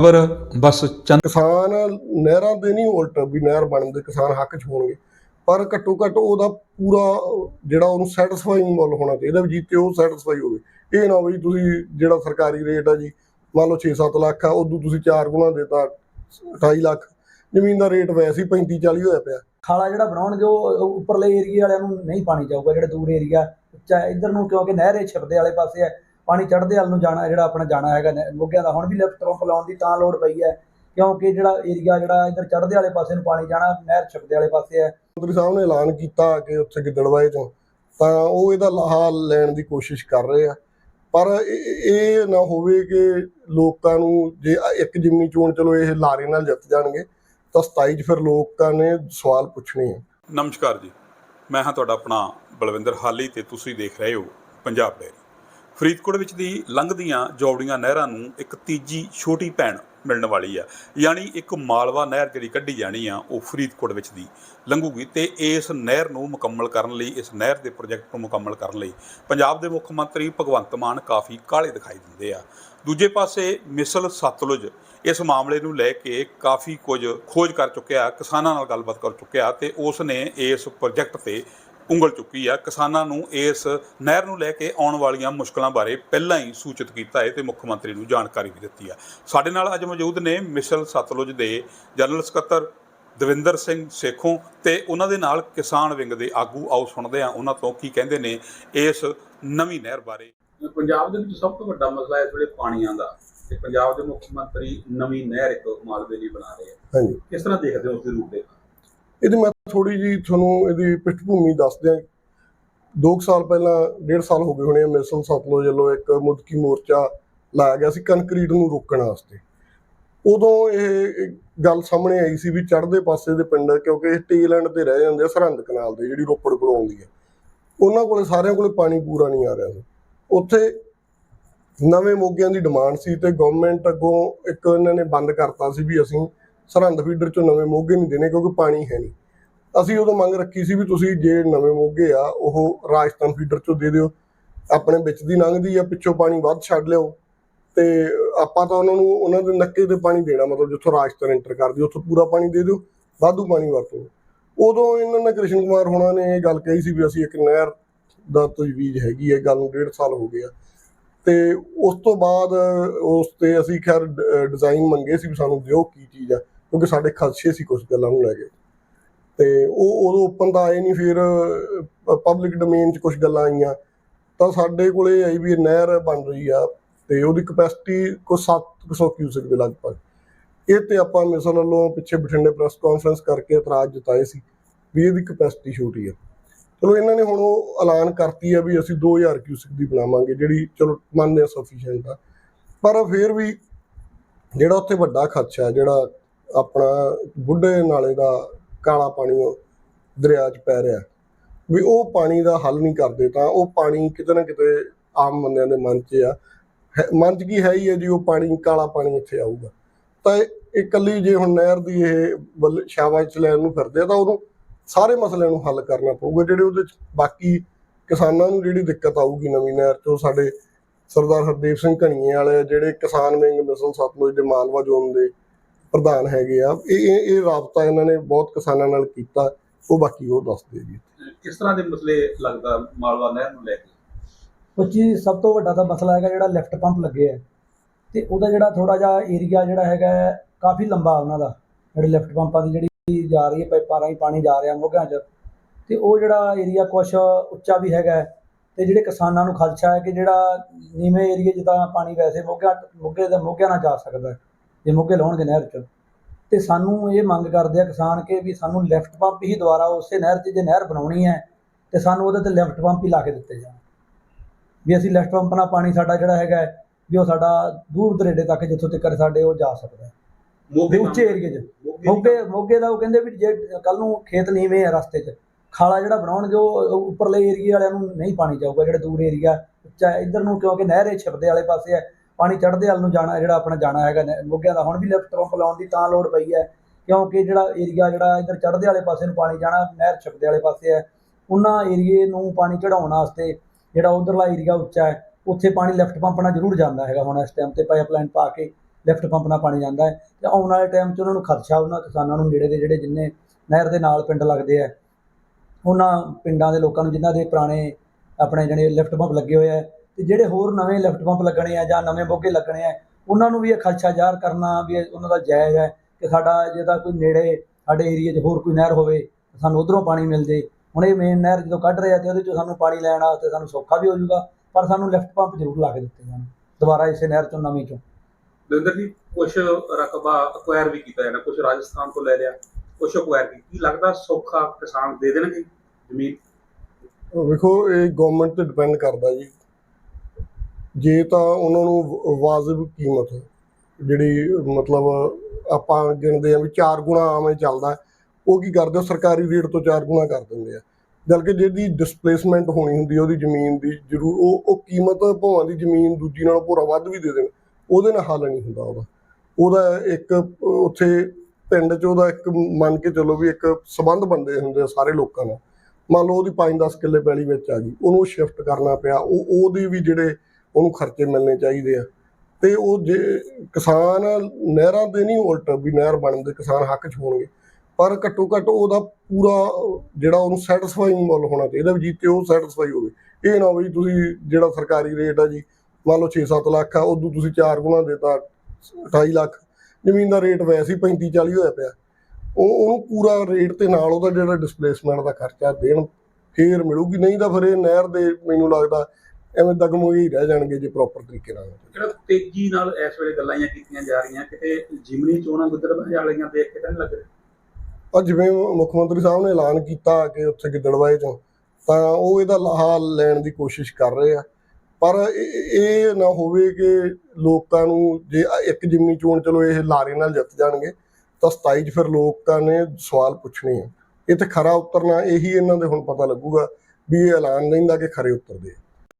ਖਬਰ ਬਸ ਚੰਦ ਕਿਸਾਨ ਨਹਿਰਾਂ ਦੇ ਨਹੀਂ ਉਲਟ ਵੀ ਨਹਿਰ ਬਣਨ ਦੇ ਕਿਸਾਨ ਹੱਕ 'ਚ ਹੋਣਗੇ। ਪਰ ਘੱਟੋ ਘੱਟ ਉਹਦਾ ਪੂਰਾ ਜਿਹੜਾ ਉਹਨੂੰ ਸੈਟੀਸਫਾਈਂਗ ਮੁੱਲ ਹੋਣਾ ਚਾਹੀਦਾ ਵੀ ਜਿੱਤੇ ਉਹ ਸੈਟੀਸਫਾਈ ਹੋਵੇ। ਇਹ ਨਾ ਵੀ ਤੁਸੀਂ ਜਿਹੜਾ ਸਰਕਾਰੀ ਰੇਟ ਆ ਜੀ ਮੰਨ ਲਓ 6-7 ਲੱਖ ਆ ਉਦੋਂ ਤੁਸੀਂ 4 ਗੁਣਾ ਦੇਤਾ 28 ਲੱਖ। ਜ਼ਮੀਨ ਦਾ ਰੇਟ ਵੈਸੇ ਹੀ 35-40 ਹੋਇਆ ਪਿਆ। ਖਾਲਾ ਜਿਹੜਾ ਬਣਾਉਣਗੇ ਉਹ ਉੱਪਰਲੇ ਏਰੀਆ ਵਾਲਿਆਂ ਨੂੰ ਨਹੀਂ ਪਾਣੀ ਜਾਊਗਾ ਜਿਹੜੇ ਦੂਰ ਏਰੀਆ ਉੱਚਾ ਇਧਰ ਨੂੰ ਕਿਉਂਕਿ ਨਹਿਰੇ ਛਿਪਦੇ ਵਾਲੇ ਪਾਸੇ ਹੈ ਪਾਣੀ ਚੜ੍ਹਦੇ ਵੱਲ ਨੂੰ ਜਾਣਾ ਜਿਹੜਾ ਆਪਣਾ ਜਾਣਾ ਹੈਗਾ ਮੋਗਿਆਂ ਦਾ ਹੁਣ ਵੀ ਲਿਫਟ ਪੰਪ ਲਾਉਣ ਦੀ ਤਾਂ ਲੋੜ ਪਈ ਹੈ ਕਿਉਂਕਿ ਜਿਹੜਾ ਏਰੀਆ ਜਿਹੜਾ ਇਧਰ ਚੜ੍ਹਦੇ ਵਾਲੇ ਪਾਸੇ ਨੂੰ ਪਾਣੀ ਜਾਣਾ ਨਹਿਰ ਛਿਪਦੇ ਵਾਲੇ ਪਾਸੇ ਹੈ। ਮੰਤਰੀ ਸਾਹਿਬ ਨੇ ਐਲਾਨ ਕੀਤਾ ਕਿ ਉੱਥੇ ਗਿੱਦੜਵਾਏ ਚੋਂ ਤਾਂ ਉਹ ਇਹਦਾ ਲਾਹਾ ਲੈਣ ਦੀ ਕੋਸ਼ਿਸ਼ ਕਰ ਰਹੇ ਆ। ਪਰ ਇਹ ਇਹ ਨਾ ਹੋਵੇ ਕਿ ਲੋਕਾਂ ਨੂੰ ਜੇ ਇੱਕ ਜਿਮਨੀ ਚੋਣ ਚਲੋ ਇਹ ਲਾਰੇ ਨਾਲ ਜਿੱਤ ਜਾਣਗੇ ਤਾਂ 27 ਚ ਫਿਰ ਲੋਕਾਂ ਨੇ ਸਵਾਲ ਪੁੱਛਣੇ ਆ। ਨਮਸਕਾਰ ਜੀ ਮੈਂ ਹਾਂ ਤੁਹਾਡਾ ਆਪਣਾ ਬਲਵਿੰਦਰ ਹਾਲੀ ਤੇ ਤੁਸੀਂ ਦੇਖ ਰਹੇ ਹੋ ਪੰਜਾਬ ਡੇਰੀ ਫਰੀਦਕੋਟ ਵਿੱਚ ਦੀ ਲੰਘਦੀਆਂ ਜੌੜੀਆਂ ਨਹਿਰਾਂ ਨੂੰ ਇੱਕ ਤੀਜੀ ਛੋਟੀ ਭੈਣ ਮਿਲਣ ਵਾਲੀ ਆ। ਯਾਨੀ ਇੱਕ ਮਾਲਵਾ ਨਹਿਰ ਜਿਹੜੀ ਕੱਢੀ ਜਾਣੀ ਆ, ਉਹ ਫਰੀਦਕੋਟ ਵਿੱਚ ਦੀ ਲੰਘੂਗੀ ਤੇ ਇਸ ਨਹਿਰ ਨੂੰ ਮੁਕੰਮਲ ਕਰਨ ਲਈ, ਇਸ ਨਹਿਰ ਦੇ ਪ੍ਰੋਜੈਕਟ ਨੂੰ ਮੁਕੰਮਲ ਕਰਨ ਲਈ ਪੰਜਾਬ ਦੇ ਮੁੱਖ ਮੰਤਰੀ ਭਗਵੰਤ ਮਾਨ ਕਾਫੀ ਕਾਲੇ ਦਿਖਾਈ ਦਿੰਦੇ ਆ। ਦੂਜੇ ਪਾਸੇ ਮਿਸਲ ਸਤਲੁਜ ਇਸ ਮਾਮਲੇ ਨੂੰ ਲੈ ਕੇ ਕਾਫੀ ਕੁਝ ਖੋਜ ਕਰ ਚੁੱਕਿਆ, ਕਿਸਾਨਾਂ ਨਾਲ ਗੱਲਬਾਤ ਕਰ ਚੁੱਕਿਆ ਤੇ ਉਸ ਨੇ ਇਸ ਪ੍ਰੋਜੈਕਟ ਤੇ ਉਂਗਲ ਚੁੱਕੀ ਆ। ਕਿਸਾਨਾਂ ਨੂੰ ਇਸ ਨਹਿਰ ਨੂੰ ਲੈ ਕੇ ਆਉਣ ਵਾਲੀਆਂ ਮੁਸ਼ਕਲਾਂ ਬਾਰੇ ਪਹਿਲਾਂ ਹੀ ਸੂਚਿਤ ਕੀਤਾ ਹੈ ਤੇ ਮੁੱਖ ਮੰਤਰੀ ਨੂੰ ਜਾਣਕਾਰੀ ਵੀ ਦਿੱਤੀ ਆ। ਸਾਡੇ ਨਾਲ ਅੱਜ ਮੌਜੂਦ ਨੇ ਮਿਸਲ ਸਤਲੁਜ ਦੇ ਜਨਰਲ ਸਕੱਤਰ ਦਵਿੰਦਰ ਸਿੰਘ ਸੇਖੋਂ ਤੇ ਉਹਨਾਂ ਦੇ ਨਾਲ ਕਿਸਾਨ ਵਿੰਗ ਦੇ ਆਗੂ। ਆਓ ਸੁਣਦੇ ਆ ਉਹਨਾਂ ਤੋਂ ਕੀ ਕਹਿੰਦੇ ਨੇ ਇਸ ਨਵੀਂ ਨਹਿਰ ਬਾਰੇ। ਪੰਜਾਬ ਦੇ ਵਿੱਚ ਸਭ ਤੋਂ ਵੱਡਾ ਮਸਲਾ ਇਸ ਵੇਲੇ ਪਾਣੀਆਂ ਦਾ ਤੇ ਪੰਜਾਬ ਦੇ ਮੁੱਖ ਮੰਤਰੀ ਨਵੀਂ ਨਹਿਰ ਇੱਕ ਮਾਲਵੇ ਲਈ ਬਣਾ ਰਹੇ ਆ। ਹਾਂਜੀ। ਕਿਸ ਤਰ੍ਹਾਂ ਦੇਖਦੇ ਹੋ ਉਸ ਦੀ? ਰੂਪ ਇਹਦੀ ਮੈਂ ਥੋੜੀ ਜੀ ਤੁਹਾਨੂੰ ਇਹਦੀ ਪਿੱਠਭੂਮੀ ਦੱਸ ਦਿਆਂ 2 ਸਾਲ ਪਹਿਲਾਂ 1.5 ਸਾਲ ਹੋ ਗਏ ਹੋਣੇ ਆ ਮਿਸਲ ਸਤਲੁਜ ਵੱਲੋਂ ਇੱਕ ਮੁਦਕੀ ਮੋਰਚਾ ਲਾਇਆ ਗਿਆ ਸੀ ਕੰਕਰੀਟ ਨੂੰ ਰੋਕਣ ਵਾਸਤੇ। ਉਦੋਂ ਇਹ ਗੱਲ ਸਾਹਮਣੇ ਆਈ ਸੀ ਵੀ ਚੜ੍ਹਦੇ ਪਾਸੇ ਦੇ ਪਿੰਡ, ਕਿਉਂਕਿ ਇਹ ਟੇਲੈਂਡ ਤੇ ਰਹਿ ਜਾਂਦੇ ਆ, ਸਰਹੰਦ ਕਨਾਲ ਦੇ ਜਿਹੜੀ ਰੋਪੜ ਕੋਲ ਆਉਂਦੀ ਹੈ ਉਹਨਾਂ ਕੋਲੇ, ਸਾਰਿਆਂ ਕੋਲੇ ਪਾਣੀ ਪੂਰਾ ਨਹੀਂ ਆ ਰਿਹਾ ਸੀ। ਉੱਥੇ ਨਵੇਂ ਮੋਗਿਆਂ ਦੀ ਡਿਮਾਂਡ ਸੀ ਤੇ ਗਵਰਨਮੈਂਟ ਅੱਗੋਂ ਇੱਕ ਇਹਨਾਂ ਨੇ ਬੰਦ ਕਰਤਾ ਸੀ ਵੀ ਅਸੀਂ ਸਰਹੰਦ ਫੀਡਰ ਚੋਂ ਨਵੇਂ ਮੋਗੇ ਨਹੀਂ ਦੇਣੇ, ਕਿਉਂਕਿ ਪਾਣੀ ਹੈ ਨਹੀਂ। ਅਸੀਂ ਉਦੋਂ ਮੰਗ ਰੱਖੀ ਸੀ ਵੀ ਤੁਸੀਂ ਜੇ ਨਵੇਂ ਮੋਗੇ ਆ, ਉਹ ਰਾਜਸਥਾਨ ਫੀਡਰ ਚੋਂ ਦੇ ਦਿਓ। ਆਪਣੇ ਵਿੱਚ ਦੀ ਲੰਘਦੀ ਆ, ਪਿੱਛੋਂ ਪਾਣੀ ਵੱਧ ਛੱਡ ਲਿਓ ਤੇ ਆਪਾਂ ਤਾਂ ਉਹਨਾਂ ਨੂੰ, ਉਹਨਾਂ ਦੇ ਨੱਕੇ ਤੇ ਪਾਣੀ ਦੇਣਾ, ਮਤਲਬ ਜਿੱਥੋਂ ਰਾਜਸਥਾਨ ਐਂਟਰ ਕਰਦੀ ਉੱਥੋਂ ਪੂਰਾ ਪਾਣੀ ਦੇ ਦਿਓ, ਵਾਧੂ ਪਾਣੀ ਵਰਤੋ। ਉਦੋਂ ਇਹਨਾਂ ਨੇ ਕ੍ਰਿਸ਼ਨ ਕੁਮਾਰ ਹੋਣਾ ਨੇ ਇਹ ਗੱਲ ਕਹੀ ਸੀ ਵੀ ਅਸੀਂ ਇੱਕ ਨਹਿਰ ਦਾ ਤਜਵੀਜ਼ ਹੈਗੀ ਹੈ ਗੱਲ ਨੂੰ ਡੇਢ ਸਾਲ ਹੋ ਗਿਆ ਤੇ ਉਸ ਤੋਂ ਬਾਅਦ ਉਸ ਤੇ ਅਸੀਂ ਖੈਰ ਡਿਜ਼ਾਈਨ ਮੰਗੇ ਸੀ ਵੀ ਸਾਨੂੰ ਦਿਓ ਕੀ ਚੀਜ਼ ਆ, ਕਿਉਂਕਿ ਸਾਡੇ ਖਦਸ਼ੇ ਸੀ ਕੁਝ ਗੱਲਾਂ ਨੂੰ ਲੈ ਕੇ। ਤੇ ਉਹ ਉਦੋਂ ਓਪਨ ਤਾਂ ਆਏ ਨਹੀਂ ਫਿਰ ਪਬਲਿਕ ਡੋਮੇਨ 'ਚ ਕੁਝ ਗੱਲਾਂ ਆਈਆਂ। ਤਾਂ ਸਾਡੇ ਕੋਲੇ ਆਈ ਵੀ ਨਹਿਰ ਬਣ ਰਹੀ ਆ ਤੇ ਉਹਦੀ ਕਪੈਸਿਟੀ ਕੋ 700 ਕਿਊਸਿਕ ਦੇ ਲਗਭਗ। ਇਹ ਤੇ ਆਪਾਂ ਮਿਸਲ ਵੱਲੋਂ ਪਿੱਛੇ ਬਠਿੰਡੇ ਪ੍ਰੈਸ ਕਾਨਫਰੰਸ ਕਰਕੇ ਇਤਰਾਜ਼ ਜਤਾਏ ਸੀ ਵੀ ਇਹਦੀ ਕਪੈਸਿਟੀ ਛੋਟੀ ਆ। ਚਲੋ ਇਹਨਾਂ ਨੇ ਹੁਣ ਉਹ ਐਲਾਨ ਕਰਤੀ ਆ ਵੀ ਅਸੀਂ 2000 ਕਿਊਸਿਕ ਦੀ ਬਣਾਵਾਂਗੇ, ਜਿਹੜੀ ਚਲੋ ਮੰਨਦੇ ਆ ਸਫੀਸ਼ੀਐਂਟ ਆ। ਪਰ ਫਿਰ ਵੀ ਜਿਹੜਾ ਉੱਥੇ ਵੱਡਾ ਖਰਚਾ ਜਿਹੜਾ ਆਪਣਾ ਬੁੱਢੇ ਨਾਲੇ ਦਾ ਕਾਲਾ ਪਾਣੀ ਉਹ ਦਰਿਆ 'ਚ ਪੈ ਰਿਹਾ। ਵੀ ਉਹ ਪਾਣੀ ਦਾ ਹੱਲ ਨਹੀਂ ਕਰਦੇ ਤਾਂ ਉਹ ਪਾਣੀ ਕਿਤੇ ਨਾ ਕਿਤੇ ਆਮ ਬੰਦਿਆਂ ਦੇ ਮਨ 'ਚ ਆ। ਮਨ 'ਚ ਕੀ ਹੈ ਹੀ ਹੈ ਜੀ, ਉਹ ਪਾਣੀ, ਕਾਲਾ ਪਾਣੀ ਇੱਥੇ ਆਊਗਾ। ਤਾਂ ਇਹ ਇਕੱਲੀ ਜੇ ਹੁਣ ਨਹਿਰ ਦੀ ਇਹ ਵੱਲ- ਸ਼ਾਬਾਸ਼ ਚ ਲੈਣ ਨੂੰ ਫਿਰਦੇ ਆ ਤਾਂ ਉਹਨੂੰ ਸਾਰੇ ਮਸਲਿਆਂ ਨੂੰ ਹੱਲ ਕਰਨਾ ਪਊਗਾ, ਜਿਹੜੇ ਉਹਦੇ 'ਚ ਬਾਕੀ ਕਿਸਾਨਾਂ ਨੂੰ ਜਿਹੜੀ ਦਿੱਕਤ ਆਊਗੀ ਨਵੀਂ ਨਹਿਰ 'ਚ, ਉਹ ਸਾਡੇ ਸਰਦਾਰ ਹਰਦੇਵ ਸਿੰਘ ਘਣੀਏ ਵਾਲੇ ਜਿਹੜੇ ਕਿਸਾਨ ਵਿੰਗ ਮਿਸਲ ਸਤਲੁਜ ਦੇ ਮਾਲਵਾ ਜ਼ੋਨ ਦੇ ਪ੍ਰਧਾਨ ਹੈਗੇ ਆ। ਇਹ ਇਹ ਇਹ ਰਾਬਤਾ ਇਹਨਾਂ ਨੇ ਬਹੁਤ ਕਿਸਾਨਾਂ ਨਾਲ ਕੀਤਾ। ਉਹ ਬਾਕੀ ਉਹ ਦੱਸਦੇ ਜੀ ਕਿਸ ਤਰ੍ਹਾਂ ਦੇ ਮਸਲੇ ਲੱਗਦਾ ਮਾਲਵਾ ਨਹਿਰ ਨੂੰ ਲੈ ਕੇ? ਉੱਚੀ ਸਭ ਤੋਂ ਵੱਡਾ ਤਾਂ ਮਸਲਾ ਹੈਗਾ ਜਿਹੜਾ ਲਿਫਟ ਪੰਪ ਲੱਗੇ ਹੈ ਤੇ ਉਹਦਾ ਜਿਹੜਾ ਥੋੜਾ ਜਿਹਾ ਏਰੀਆ ਜਿਹੜਾ ਹੈਗਾ ਕਾਫੀ ਲੰਬਾ ਉਹਨਾਂ ਦਾ। ਜਿਹੜੇ ਲਿਫਟ ਪੰਪਾਂ ਦੀ ਜਿਹੜੀ ਜਾ ਰਹੀ ਹੈ ਪਾਈਪਾਂ ਰਾਹੀਂ ਪਾਣੀ ਜਾ ਰਿਹਾ ਮੋਗਿਆਂ 'ਚ। ਤੇ ਉਹ ਜਿਹੜਾ ਏਰੀਆ ਕੁਛ ਉੱਚਾ ਵੀ ਹੈਗਾ ਤੇ ਜਿਹੜੇ ਕਿਸਾਨਾਂ ਨੂੰ ਖਦਸ਼ਾ ਹੈ ਕਿ ਜਿਹੜਾ ਨੀਵੇਂ ਏਰੀਏ 'ਚ ਤਾਂ ਪਾਣੀ ਵੈਸੇ ਮੋਗਿਆਂ ਮੋਗੇ ਦੇ ਮੋਗਿਆਂ ਨਾਲ ਜਾ ਸਕਦਾ ਹੈ, ਜੇ ਮੋਗੇ ਲਾਉਣਗੇ ਨਹਿਰ 'ਚ। ਤੇ ਸਾਨੂੰ ਇਹ ਮੰਗ ਕਰਦੇ ਆ ਕਿਸਾਨ ਕਿ ਵੀ ਸਾਨੂੰ ਲਿਫਟ ਪੰਪ ਹੀ ਦੁਬਾਰਾ ਉਸੇ ਨਹਿਰ 'ਚ ਜੇ ਨਹਿਰ ਬਣਾਉਣੀ ਹੈ ਤੇ ਸਾਨੂੰ ਉਹਦੇ ਤੇ ਲਿਫਟ ਪੰਪ ਹੀ ਲਾ ਕੇ ਦਿੱਤੇ ਜਾਣ। ਵੀ ਅਸੀਂ ਲਿਫਟ ਪੰਪ ਨਾਲ ਪਾਣੀ ਸਾਡਾ ਜਿਹੜਾ ਹੈਗਾ ਵੀ ਉਹ ਸਾਡਾ ਦੂਰ ਦਰੇਡੇ ਤੱਕ ਜਿੱਥੋਂ ਤੱਕ ਸਾਡੇ ਉਹ ਜਾ ਸਕਦਾ ਹੈ। ਮੋਗੇ ਉੱਚੇ ਏਰੀਏ 'ਚ। ਮੋਗੇ ਮੋਗੇ ਦਾ ਉਹ ਕਹਿੰਦੇ ਵੀ ਜੇ ਕੱਲ ਨੂੰ ਖੇਤ ਨੀਵੇਂ ਆ ਰਸਤੇ 'ਚ ਖਾਲਾ ਜਿਹੜਾ ਬਣਾਉਣਗੇ ਉਹ ਉੱਪਰਲੇ ਏਰੀਏ ਵਾਲਿਆਂ ਨੂੰ ਨਹੀਂ ਪਾਣੀ ਜਾਊਗਾ ਜਿਹੜੇ ਦੂਰ ਏਰੀਆ ਉੱਚਾ ਇਧਰ ਨੂੰ ਕਿਉਂਕਿ ਨਹਿਰੇ ਛਿਪਦੇ ਵਾਲੇ ਪਾਸੇ ਹੈ ਪਾਣੀ ਚੜ੍ਹਦੇ ਵੱਲ ਨੂੰ ਜਾਣਾ, ਜਿਹੜਾ ਆਪਣਾ ਜਾਣਾ ਹੈਗਾ ਨਹਿ- ਮੋਗਿਆਂ ਦਾ ਹੁਣ ਵੀ ਲਿਫਟ ਪੰਪ ਲਾਉਣ ਦੀ ਤਾਂ ਲੋੜ ਪਈ ਹੈ, ਕਿਉਂਕਿ ਜਿਹੜਾ ਏਰੀਆ ਜਿਹੜਾ ਇਧਰ ਚੜ੍ਹਦੇ ਵਾਲੇ ਪਾਸੇ ਨੂੰ ਪਾਣੀ ਜਾਣਾ, ਨਹਿਰ ਛਿਪਦੇ ਵਾਲੇ ਪਾਸੇ ਹੈ, ਉਹਨਾਂ ਏਰੀਏ ਨੂੰ ਪਾਣੀ ਚੜਾਉਣ ਵਾਸਤੇ ਜਿਹੜਾ ਉਧਰਲਾ ਏਰੀਆ ਉੱਚਾ ਹੈ, ਉੱਥੇ ਪਾਣੀ ਲਿਫਟ ਪੰਪ ਨਾਲ ਜ਼ਰੂਰ ਜਾਂਦਾ ਹੈਗਾ, ਹੁਣ ਇਸ ਟਾਈਮ ਤੇ ਪਾਈਪਲਾਈਨ ਪਾ ਕੇ ਲਿਫਟ ਪੰਪ ਨਾਲ ਪਾਣੀ ਜਾਂਦਾ ਹੈ, ਤੇ ਆਉਣ ਵਾਲੇ ਟਾਈਮ 'ਚ ਉਹਨਾਂ ਨੂੰ ਖਰਚਾ ਉਹਨਾਂ ਕਿਸਾਨਾਂ ਨੂੰ, ਨੇੜੇ ਦੇ ਜਿਹੜੇ ਜਿੰਨੇ ਨਹਿਰ ਦੇ ਨਾਲ ਪਿੰਡ ਲੱਗਦੇ ਆ ਉਹਨਾਂ ਪਿੰਡਾਂ ਦੇ ਲੋਕਾਂ ਨੂੰ ਜਿਨ੍ਹਾਂ ਦੇ ਪੁਰਾਣੇ ਆਪਣੇ ਜਿਹੜੇ ਲਿਫਟ ਪੰਪ ਲੱਗੇ ਹੋਏ ਆ ਤੇ ਜਿਹੜੇ ਹੋਰ ਨਵੇਂ ਲਿਫਟ ਪੰਪ ਲੱਗਣੇ ਆ ਜਾਂ ਨਵੇਂ ਮੋਗੇ ਲੱਗਣੇ ਆ ਉਹਨਾਂ ਨੂੰ ਵੀ ਇਹ ਖਦਸ਼ਾ ਜ਼ਾਹਰ ਕਰਨਾ ਵੀ ਉਹਨਾਂ ਦਾ ਜਾਇਜ਼ ਹੈ ਕਿ ਸਾਡਾ ਜੇ ਤਾਂ ਕੋਈ ਨੇੜੇ ਸਾਡੇ ਏਰੀਆ 'ਚ ਹੋਰ ਕੋਈ ਨਹਿਰ ਹੋਵੇ ਸਾਨੂੰ ਉਧਰੋਂ ਪਾਣੀ ਮਿਲ ਜੇ। ਹੁਣ ਇਹ ਮੇਨ ਨਹਿਰ ਜਦੋਂ ਕੱਢ ਰਹੇ ਆ ਤੇ ਉਹਦੇ 'ਚੋਂ ਸਾਨੂੰ ਪਾਣੀ ਲੈਣ ਵਾਸਤੇ ਸਾਨੂੰ ਸੌਖਾ ਵੀ ਹੋ ਜਾਊਗਾ ਪਰ ਸਾਨੂੰ ਲਿਫਟ ਪੰਪ ਜ਼ਰੂਰ ਲਾ ਕੇ ਦਿੱਤੇ ਜਾਣ ਦੁਬਾਰਾ ਇਸੇ ਨਹਿਰ 'ਚੋਂ ਨਵੀਂ 'ਚੋਂ। ਦਵਿੰਦਰ ਜੀ ਕੁਝ ਰਕਬਾ ਅਕਵਾਇਰ ਵੀ ਕੀਤਾ ਜਾਣਾ ਕੁਝ ਰਾਜਸਥਾਨ ਤੋਂ ਲੈ ਲਿਆ ਕੁਝ ਅਕਵਾਇਰ ਕੀ ਲੱਗਦਾ ਸੌਖਾ ਕਿਸਾਨ ਦੇ ਦੇਣਗੇ ਜ਼ਮੀਨ? ਵੇਖੋ ਇਹ ਗਵਰਨਮੈਂਟ ਤੇ ਡਿਪੈਂਡ ਕਰਦਾ ਜੀ। ਜੇ ਤਾਂ ਉਹਨਾਂ ਨੂੰ ਵਾਜਬ ਕੀਮਤ, ਜਿਹੜੀ ਮਤਲਬ ਆਪਾਂ ਗਿਣਦੇ ਆ ਵੀ 4 ਗੁਣਾ ਆਵੇਂ ਚੱਲਦਾ ਉਹ ਕੀ ਕਰਦੇ ਸਰਕਾਰੀ ਰੇਟ ਤੋਂ 4 ਗੁਣਾ ਕਰ ਦਿੰਦੇ ਆ। ਜਦਕਿ ਜਿਹਦੀ ਡਿਸਪਲੇਸਮੈਂਟ ਹੋਣੀ ਹੁੰਦੀ ਉਹਦੀ ਜ਼ਮੀਨ ਦੀ ਜ਼ਰੂਰ, ਉਹ ਉਹ ਕੀਮਤ ਭਾਵਾਂ ਦੀ ਜ਼ਮੀਨ ਦੂਜੀ ਨਾਲ ਪੂਰਾ ਵੱਧ ਵੀ ਦੇ ਦੇਣ, ਉਹਦੇ ਨਾਲ ਹੱਲ ਨਹੀਂ ਹੁੰਦਾ ਉਹਦਾ। ਉਹਦਾ ਇੱਕ, ਉੱਥੇ ਪਿੰਡ 'ਚ ਉਹਦਾ ਇੱਕ ਮੰਨ ਕੇ ਚੱਲੋ ਵੀ ਇੱਕ ਸਬੰਧ ਬੰਦੇ ਹੁੰਦੇ ਆ ਸਾਰੇ ਲੋਕਾਂ ਨਾਲ। ਮੰਨ ਲਓ ਉਹਦੀ 5-10 ਕਿੱਲੇ ਪੈਲੀ ਵਿੱਚ ਆ ਗਈ, ਉਹਨੂੰ ਸ਼ਿਫਟ ਕਰਨਾ ਪਿਆ, ਉਹ, ਉਹਦੀ ਵੀ ਜਿਹੜੇ ਉਹਨੂੰ ਖਰਚੇ ਮਿਲਣੇ ਚਾਹੀਦੇ ਆ। ਤੇ ਉਹ ਜੇ ਕਿਸਾਨ ਨਹਿਰਾਂ ਦੇ ਨਹੀਂ ਉਲਟ ਵੀ ਨਹਿਰ ਬਣਨ ਦੇ ਕਿਸਾਨ ਹੱਕ 'ਚ ਹੋਣਗੇ। ਪਰ ਘੱਟੋ ਘੱਟ ਉਹਦਾ ਪੂਰਾ ਜਿਹੜਾ ਉਹਨੂੰ ਸੈਟੀਸਫਾਈਂਗ ਮੁੱਲ ਹੋਣਾ ਚਾਹੀਦਾ ਵੀ ਜਿੱਤੇ ਉਹ ਸੈਟੀਸਫਾਈ ਹੋਵੇ। ਇਹ ਨਾ ਵੀ ਤੁਸੀਂ ਜਿਹੜਾ ਸਰਕਾਰੀ ਰੇਟ ਆ ਜੀ, ਮੰਨ ਲਓ 6-7 ਲੱਖ ਆ, ਉਦੋਂ ਤੁਸੀਂ 4 ਗੁਣਾ ਦੇਤਾ 28 ਲੱਖ। ਜ਼ਮੀਨ ਦਾ ਰੇਟ ਵੈਸੇ ਹੀ 35 40 ਹੋਇਆ ਪਿਆ। ਉਹ, ਉਹਨੂੰ ਪੂਰਾ ਰੇਟ ਤੇ ਨਾਲ ਉਹਦਾ ਜਿਹੜਾ ਡਿਸਪਲੇਸਮੈਂਟ ਦਾ ਖਰਚਾ ਦੇਣ ਫੇਰ ਮਿਲੂਗੀ। ਨਹੀਂ ਤਾਂ ਫਿਰ ਇਹ ਨਹਿਰ ਦੇ ਮੈਨੂੰ ਲੱਗਦਾ ਐਵੇਂ ਦਗਮੋਈ ਰਹਿ ਜਾਣਗੇ ਜੇ ਪ੍ਰੋਪਰ ਤਰੀਕੇ ਨਾਲ ਜਿਹੜਾ ਤੇਜ਼ੀ ਨਾਲ ਇਸ ਵੇਲੇ ਗੱਲਾਂ ਜਿਹੀਆਂ ਕੀਤੀਆਂ ਜਾ ਰਹੀਆਂ ਕਿਤੇ ਜਿਮਨੀ ਚੋਣਾਂ ਗੁੱਦੜਬਾਜ ਵਾਲੀਆਂ ਦੇਖ ਕੇ ਤਾਂ ਨਹੀਂ ਲੱਗ ਰਿਹਾ? ਆ ਜਿਵੇਂ ਮੁੱਖ ਮੰਤਰੀ ਸਾਹਿਬ ਨੇ ਐਲਾਨ ਕੀਤਾ ਕਿ ਉੱਥੇ ਗਿੱਦੜਵਾਏ ਚੋਂ ਤਾਂ ਉਹ ਇਹਦਾ ਲਾਹਾ ਲੈਣ ਦੀ ਕੋਸ਼ਿਸ਼ ਕਰ ਰਹੇ ਆ। ਪਰ ਇਹ ਨਾ ਹੋਵੇ ਕਿ ਲੋਕਾਂ ਨੂੰ ਜੇ ਇੱਕ ਜਿਮਨੀ ਚੋਣ ਚਲੋ ਇਹ ਲਾਰੇ ਨਾਲ ਜਿੱਤ ਜਾਣਗੇ ਤਾਂ 27 ਚ ਫਿਰ ਲੋਕਾਂ ਨੇ ਸਵਾਲ ਪੁੱਛਣੇ ਆ। ਇਹ ਤੇ ਖਰਾ ਉਤਰਨਾ ਇਹੀ ਇਹਨਾਂ ਦੇ ਹੁਣ ਪਤਾ ਲੱਗੂਗਾ ਵੀ ਇਹ ਐਲਾਨ ਲੈਂਦਾ ਕਿ ਖਰੇ ਉਤਰਦੇ ਆ।